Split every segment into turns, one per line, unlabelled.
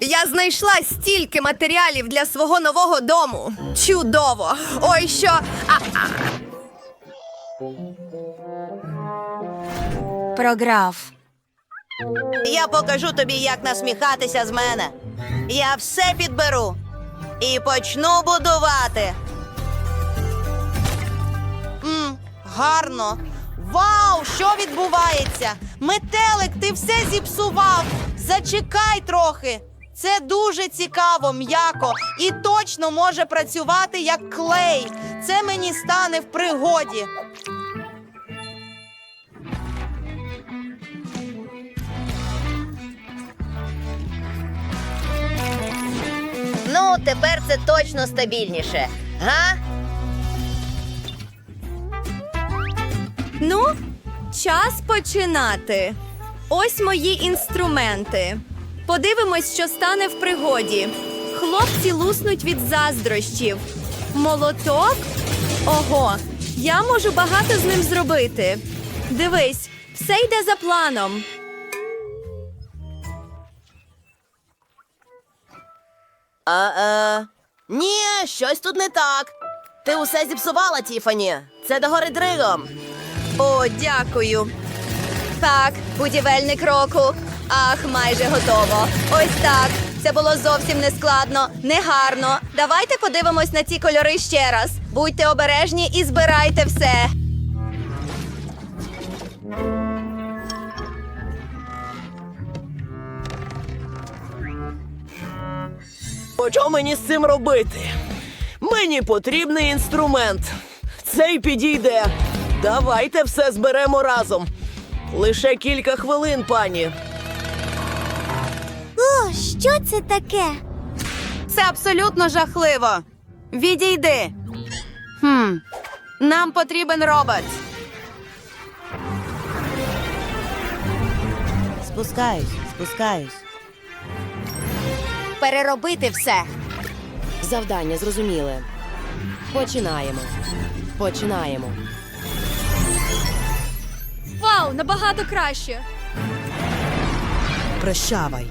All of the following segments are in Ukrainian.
Я знайшла стільки матеріалів для свого нового дому. Чудово! Ой, що. А,
Програв.
Я покажу тобі, як насміхатися з мене. Я все підберу і почну будувати. М, гарно. Вау, що відбувається? Метелик, ти все зіпсував. Зачекай трохи. Це дуже цікаво, м'яко і точно може працювати як клей. Це мені стане в пригоді. Ну, тепер це точно стабільніше. Га?
Ну, час починати. Ось мої інструменти. Подивимось, що стане в пригоді. Хлопці луснуть від заздрощів. Молоток? Ого, я можу багато з ним зробити. Дивись, все йде за планом.
А, е, ні, щось тут не так. Ти усе зіпсувала, Тіфані. Це догори дригом.
О, дякую. Так, будівельник року. Ах, майже готово. Ось так. Це було зовсім не складно, не. Давайте подивимось на ці кольори ще раз. Будьте обережні і збирайте все.
Що мені з цим робити? Мені потрібний інструмент. Цей підійде. Давайте все зберемо разом. Лише кілька хвилин, пані.
О, що це таке?
Це абсолютно жахливо. Відійди. Хм. Нам потрібен робот. Спускаюсь, спускаюсь.
Переробити все.
Завдання зрозуміле. Починаємо. Починаємо.
Вау, набагато краще.
Прощавай.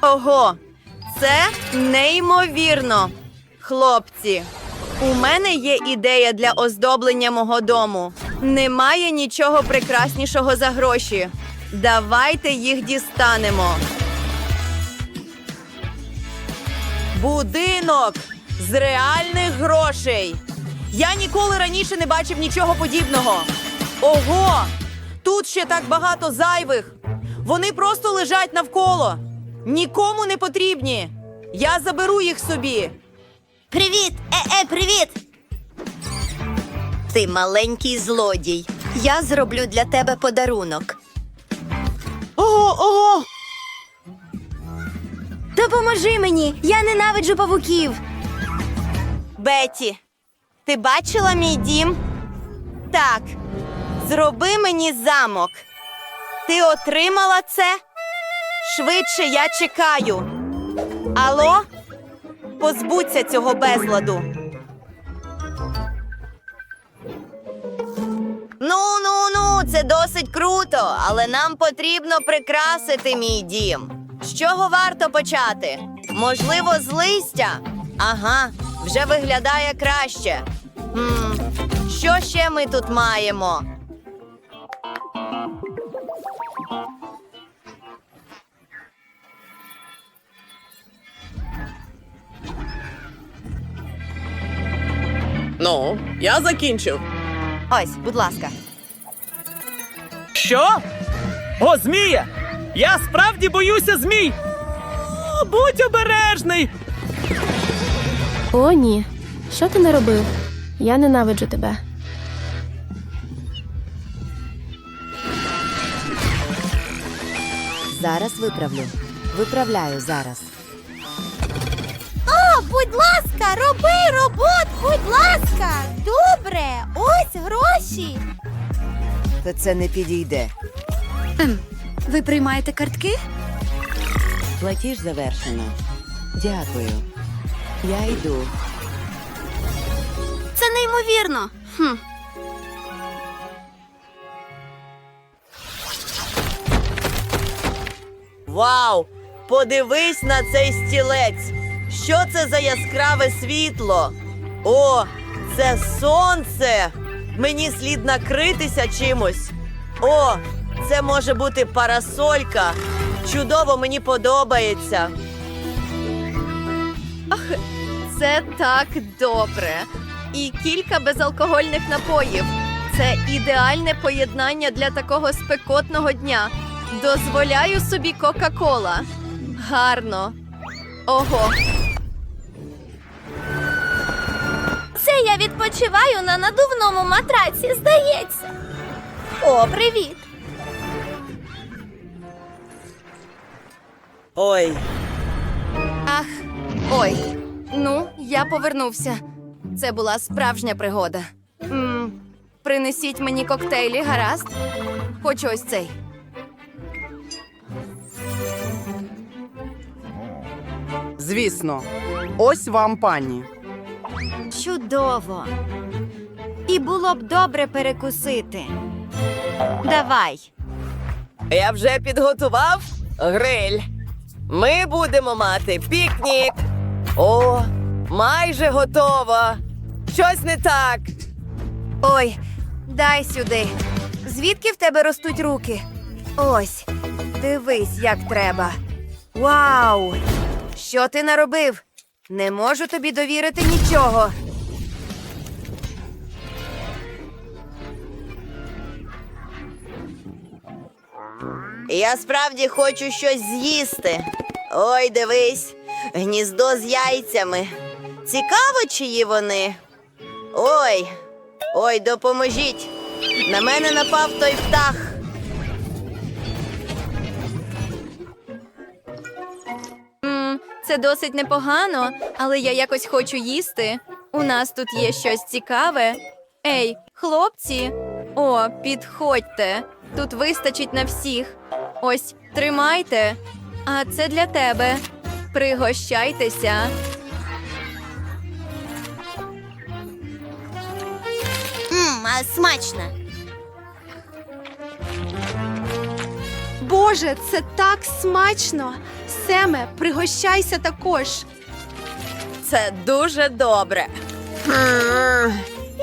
Ого, це неймовірно. Хлопці, у мене є ідея для оздоблення мого дому. Немає нічого прекраснішого за гроші. Давайте їх дістанемо. Будинок з реальних грошей. Я ніколи раніше не бачив нічого подібного. Ого! Тут ще так багато зайвих. Вони просто лежать навколо. Нікому не потрібні. Я заберу їх собі.
Привіт! Е-е, привіт!
Ти маленький злодій. Я зроблю для тебе подарунок.
Ого, ого!
Допоможи мені! Я ненавиджу павуків.
Беті, ти бачила мій дім? Так. Зроби мені замок. Ти отримала це? Швидше я чекаю. Алло? Позбудься цього безладу. Ну, ну, ну, це досить круто, але нам потрібно прикрасити мій дім. З чого варто почати? Можливо, з листя? Ага, вже виглядає краще. Хм, що ще ми тут маємо?
Ну, я закінчив.
Ось, будь ласка.
Що? О, змія! Я справді боюся змій! О, будь обережний!
О, ні. Що ти наробив? Я ненавиджу тебе.
Зараз виправлю. Виправляю зараз.
О, будь ласка, роби гроші.
Та це не підійде.
Ви приймаєте картки?
Платіж завершено. Дякую. Я йду.
Це неймовірно. Хм.
Вау!
Подивись на цей стілець. Що це за яскраве світло? О, це сонце. Мені слід накритися чимось. О, це може бути парасолька. Чудово, мені подобається.
Це так добре. І кілька безалкогольних напоїв. Це ідеальне поєднання для такого спекотного дня. Дозволяю собі Кока-Кола. Гарно. Ого,
відпочиваю на надувному матраці, здається. О, привіт!
Ой,
ах, ой. Ну, я повернувся. Це була справжня пригода. м принесіть мені коктейлі, гаразд? Хочу ось цей.
Звісно, ось вам пані.
Чудово. І було б добре перекусити. Давай.
Я вже підготував гриль. Ми будемо мати пікнік. О, майже готово. Щось не так.
Ой, дай сюди. Звідки в тебе ростуть руки? Ось, дивись, як треба. Вау! Що ти наробив? Не можу тобі довірити нічого.
я справді хочу щось з'їсти. Ой, дивись, гніздо з яйцями. Цікаво, чиї вони. Ой, ой, допоможіть. На мене напав той птах.
Це досить непогано, але я якось хочу їсти. У нас тут є щось цікаве. Ей, хлопці. О, підходьте. Тут вистачить на всіх. Ось, тримайте. А це для тебе. Пригощайтеся.
Мм, а смачно.
Боже, це так смачно! Семе, пригощайся також.
Це дуже добре.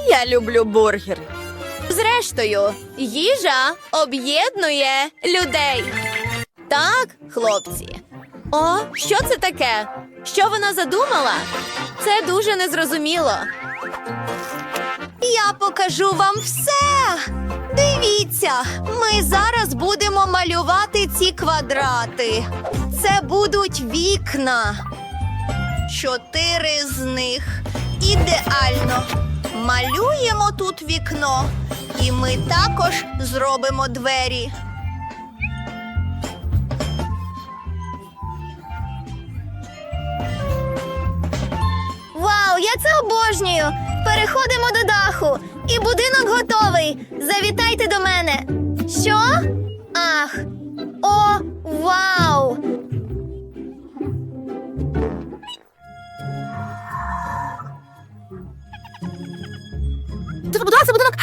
Я люблю бургер.
Зрештою, їжа об'єднує людей. Так, хлопці. О, що це таке? Що вона задумала? Це дуже незрозуміло.
Я покажу вам все. Дивіться, ми зараз будемо малювати ці квадрати. Це будуть вікна. Чотири з них. Ідеально. Малюємо тут вікно. І ми також зробимо двері. Вау, я це обожнюю! Переходимо до даху, і будинок готовий. Завітайте до мене. Що? Ах, о, вау! Будувався будинок.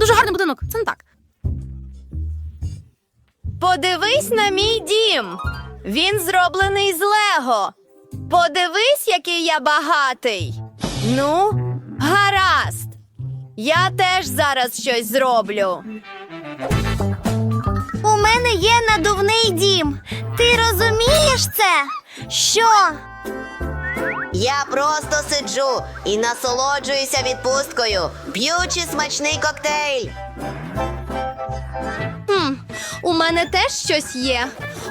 Дуже гарний будинок. Це не так.
Подивись на мій дім. Він зроблений з Лего. Подивись, який я багатий. Ну, гаразд. Я теж зараз щось зроблю.
У мене є надувний дім. Ти розумієш це? Що?
Я просто сиджу і насолоджуюся відпусткою, п'ючи смачний коктейль.
Хм, у мене теж щось є.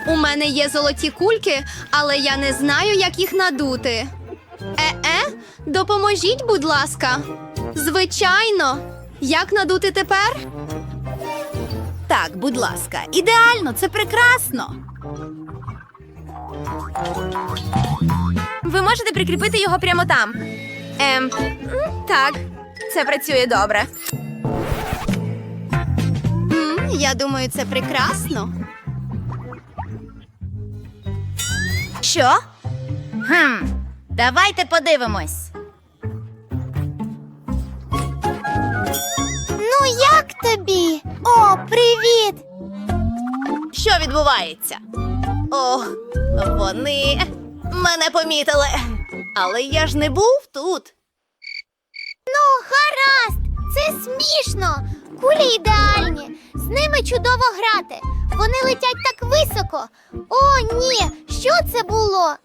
У мене є золоті кульки, але я не знаю, як їх надути. Е-е, допоможіть, будь ласка. Звичайно. Як надути тепер?
Так, будь ласка, ідеально, це прекрасно.
Ви можете прикріпити його прямо там. Ем, так, це працює добре.
М, я думаю, це прекрасно. Що? Хм, давайте подивимось. Ну, як тобі? О, привіт!
Що відбувається? О, вони мене помітили. Але я ж не був тут.
Ну, гаразд, це смішно. Кулі ідеальні. З ними чудово грати. Вони летять так високо. О, ні, що це було?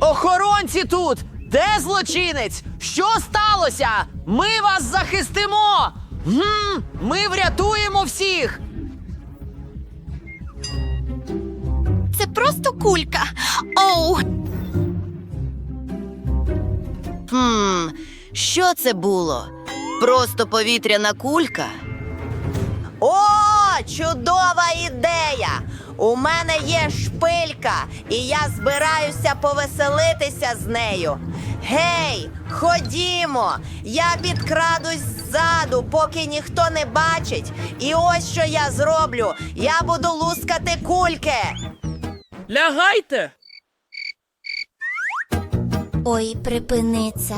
Охоронці тут! Де злочинець? Що сталося? Ми вас захистимо! Гм, ми врятуємо всіх!
Це просто кулька. Оу. Хм, що це було? Просто повітряна кулька?
О, чудова ідея! У мене є шпилька, і я збираюся повеселитися з нею. Гей, ходімо! Я підкрадусь ззаду, поки ніхто не бачить. І ось що я зроблю: я буду лускати кульки.
Лягайте!
Ой, припини це.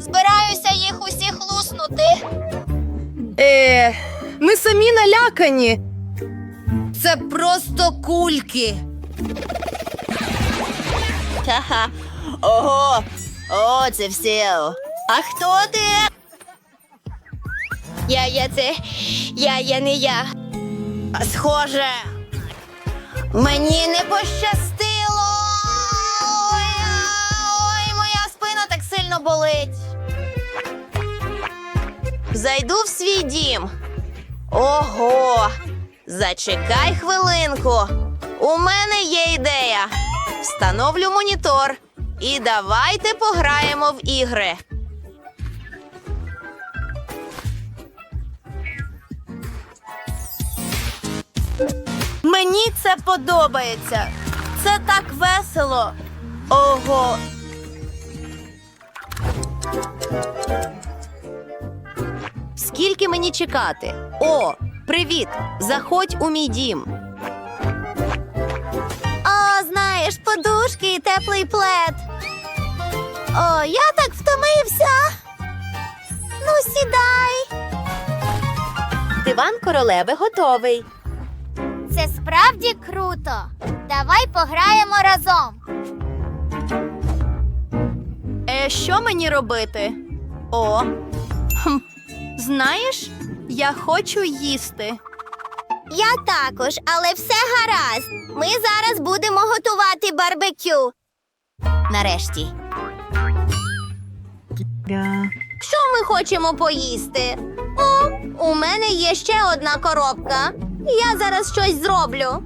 Збираюся їх усіх луснути.
Е, ми самі налякані. Це просто кульки.
Ха-ха. Ого. О, це все. А хто ти? Я, я це. Я, я не я.
Схоже, мені не пощастило. Ой, ой, моя спина так сильно болить. Зайду в свій дім. Ого! Зачекай хвилинку. У мене є ідея. Встановлю монітор. І давайте пограємо в ігри. Мені це подобається. Це так весело. Ого. Скільки мені чекати? О, привіт! Заходь у мій дім.
О, знаєш, подушки і теплий плед. О, я так втомився. Ну, сідай.
Диван королеви готовий.
Це справді круто. Давай пограємо разом.
Е, що мені робити? О. Хм. Знаєш, я хочу їсти.
Я також, але все гаразд. Ми зараз будемо готувати барбекю. Нарешті. Що ми хочемо поїсти? О, у мене є ще одна коробка. Я зараз щось зроблю.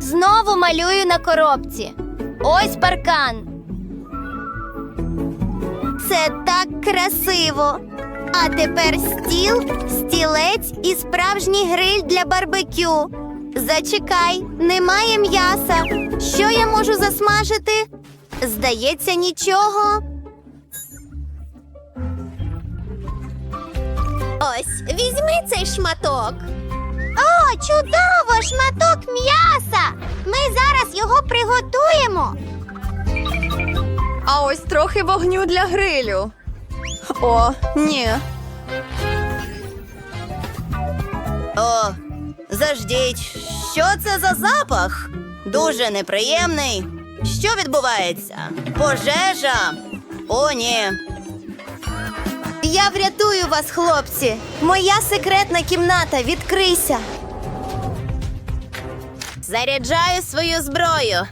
Знову малюю на коробці. Ось паркан. Це так красиво. А тепер стіл, стілець і справжній гриль для барбекю. Зачекай, немає м'яса. Що я можу засмажити? Здається, нічого. Ось, візьми цей шматок. О, чудово! Шматок м'яса! Ми зараз його приготуємо.
А ось трохи вогню для грилю. О, ні.
О, заждіть, що це за запах? Дуже неприємний. Що відбувається? Пожежа? О, ні.
Я врятую вас, хлопці. Моя секретна кімната. Відкрийся.
Заряджаю свою зброю.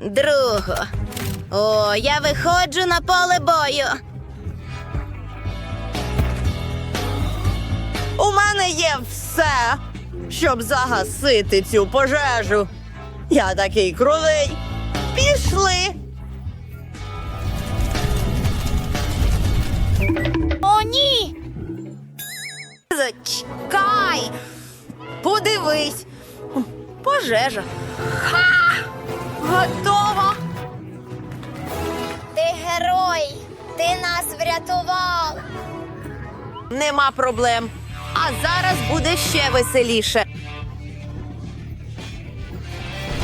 Другу. О, я виходжу на поле бою. У мене є все, щоб загасити цю пожежу. Я такий крутий. Пішли. Зачекай. Подивись. Пожежа. Ха! Готова.
Ти герой! Ти нас врятував!
Нема проблем. А зараз буде ще веселіше.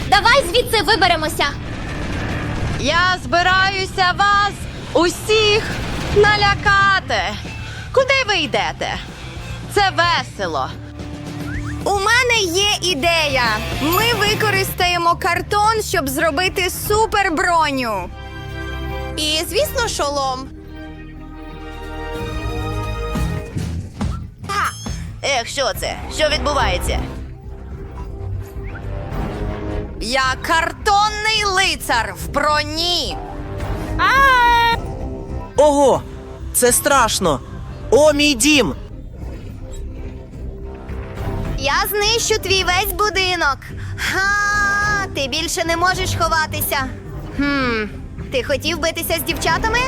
Давай звідси виберемося.
Я збираюся вас усіх
Налякати. Куди ви йдете? Це весело.
У мене є ідея. Ми використаємо картон, щоб зробити суперброню.
І, звісно, шолом.
Ех, що це? Що відбувається? Я картонний лицар в броні. А!
Ого, це страшно. О, мій дім!
Я знищу твій весь будинок. Ха! Ти більше не можеш ховатися. Хм, ти хотів битися з дівчатами?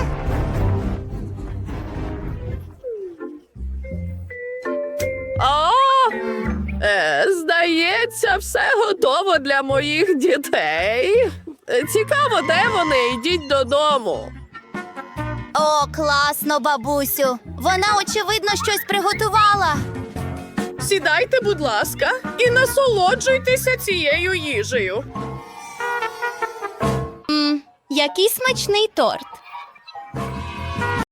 О, е, здається, все готово для моїх дітей. Цікаво, де вони? Йдіть додому.
О, класно, бабусю. Вона, очевидно, щось приготувала.
Сідайте, будь ласка, і насолоджуйтеся цією їжею.
Який смачний торт.